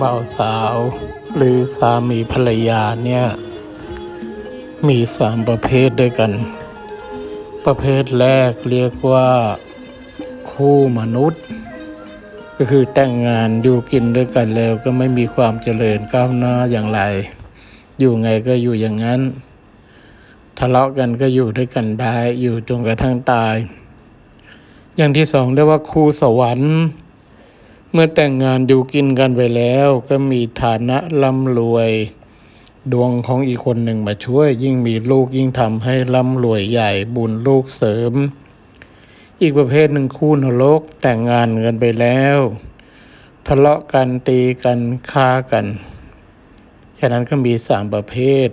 บ่าวสาว หรือสามีภรรยาเนี่ย มีสามประเภทด้วยกัน ประเภทแรกเรียกว่า คู่มนุษย์ ก็คือแต่งงานอยู่กินด้วยกันแล้วก็ไม่มีความเจริญก้าวหน้าอย่างไร อยู่ไงก็อยู่อย่างนั้น ทะเลาะกันก็อยู่ด้วยกันได้อยู่จนกระทั่งตาย อย่างที่สองเรียกว่าคู่สวรรค์ เมื่อแต่งงานอยู่กินกันไปแล้วก็มีฐานะร่ำรวย ดวงของอีกคนหนึ่งมาช่วย ยิ่งมีลูกยิ่งทำให้ร่ำรวยใหญ่บุญลูกเสริม อีกประเภทหนึ่งคู่นรกแต่งงานกันไปแล้ว ทะเลาะกันตีกันฆ่ากันแค่นั้นก็มีสามประเภท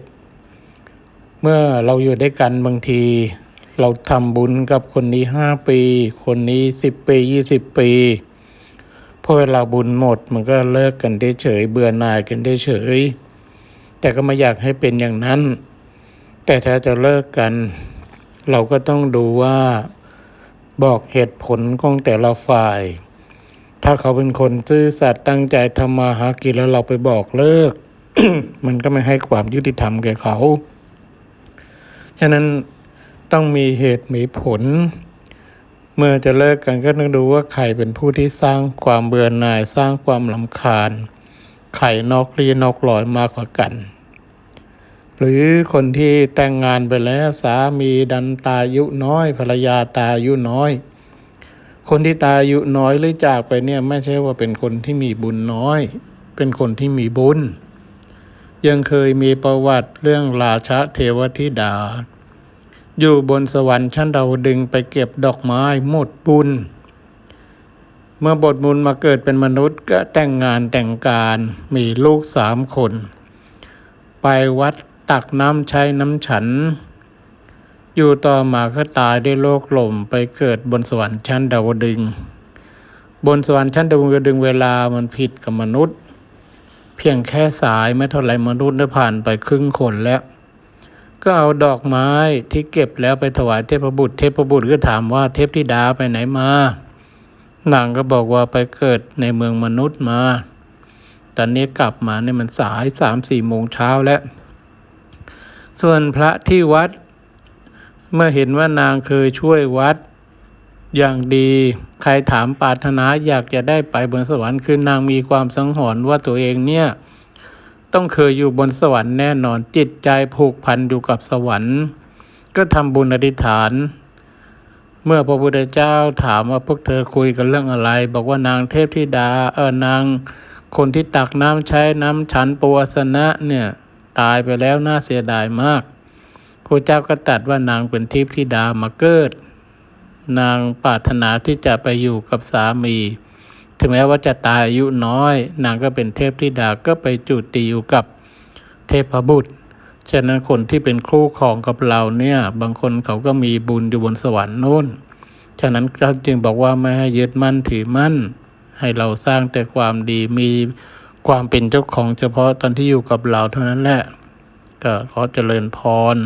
เมื่อเราอยู่ด้วยกันบางที เราทำบุญกับคนนี้ห้าปี คนนี้สิบปียี่สิบปี อเวลาบุญหมดมันก็เลิกกันได้เฉย เบื่อหน่ายกันได้เฉย แต่ก็ไม่อยากให้เป็นอย่างนั้น แต่ถ้าจะเลิกกัน เราก็ต้องดูว่าบอกเหตุผลของแต่ละฝ่าย ถ้าเขาเป็นคนซื่อสัตย์ตั้งใจทำมาหากินแล้วเราไปบอกเลิก มันก็ไม่ให้ความยุติธรรมแก่เขา ฉะนั้นต้องมีเหตุมีผล เมื่อจะเลิกกันก็ต้องดูว่าใครเป็นผู้ที่สร้างความเบื่อหน่ายสร้างความลำคาญใครนอกรีนอกลอยมากกว่ากัน หรือคนที่แต่งงานไปแล้วสามีดันตายุน้อย ภรรยาตายุน้อย คนที่ตายุน้อยหรือจากไปเนี่ยไม่ใช่ว่าเป็นคนที่มีบุญน้อย เป็นคนที่มีบุญ ยังเคยมีประวัติเรื่องราชาเทวธิดา อยู่บนสวรรค์ชั้นดาวดึงไปเก็บดอกไม้หมดบุญ เมื่อบทบุญมาเกิดเป็นมนุษย์ก็แต่งงานแต่งการมีลูกสามคน ไปวัดตักน้ำใช้น้ำฉัน อยู่ต่อมาก็ตายด้วยโรคลมไปเกิดบนสวรรค์ชั้นดาวดึง บนสวรรค์ชั้นดาวดึงเวลามันผิดกับมนุษย์ เพียงแค่สายไม่เท่าไรมนุษย์ได้ผ่านไปครึ่งคนแล้ว ก็เอาดอกไม้ที่เก็บแล้วไปถวายเทพบุตร เทพบุตรก็ถามว่าเทพธิดาไปไหนมานางก็บอกว่าไปเกิดในเมืองมนุษย์มา ตอนนี้กลับมาเนี่ยมันสายสามสี่โมงเช้าแล้ว ส่วนพระที่วัด เมื่อเห็นว่านางเคยช่วยวัดอย่างดี ใครถามปรารถนาอยากจะได้ไปบนสวรรค์คือนางมีความสังหรณ์ว่าตัวเองเนี่ย ต้องเคยอยู่บนสวรรค์แน่นอนจิตใจผูกพันอยู่กับสวรรค์ ก็ทำบุญอธิษฐาน เมื่อพระพุทธเจ้าถามว่าพวกเธอคุยกันเรื่องอะไร บอกว่านางเทพธิดาเออนางคนที่ตักน้ำใช้น้ำฉันปวสนะเนี่ยตายไปแล้วน่าเสียดายมากพระเจ้าก็ตรัสว่านางเป็นทิพธิดามาเกิด นางปรารถนาที่จะไปอยู่กับสามี ถึงแม้ว่าจะตายอายุน้อย นางก็เป็นเทพธิดาก็ไปจุติอยู่กับเทพบุตร ฉะนั้นคนที่เป็นคู่ครองกับเราเนี่ย บางคนเขาก็มีบุญอยู่บนสวรรค์นู่น ฉะนั้นจึงบอกว่าไม่ให้ยึดมั่นถือมั่น ให้เราสร้างแต่ความดีมีความเป็นเจ้าของเฉพาะตอนที่อยู่กับเราเท่านั้นแหละ ก็ขอเจริญพร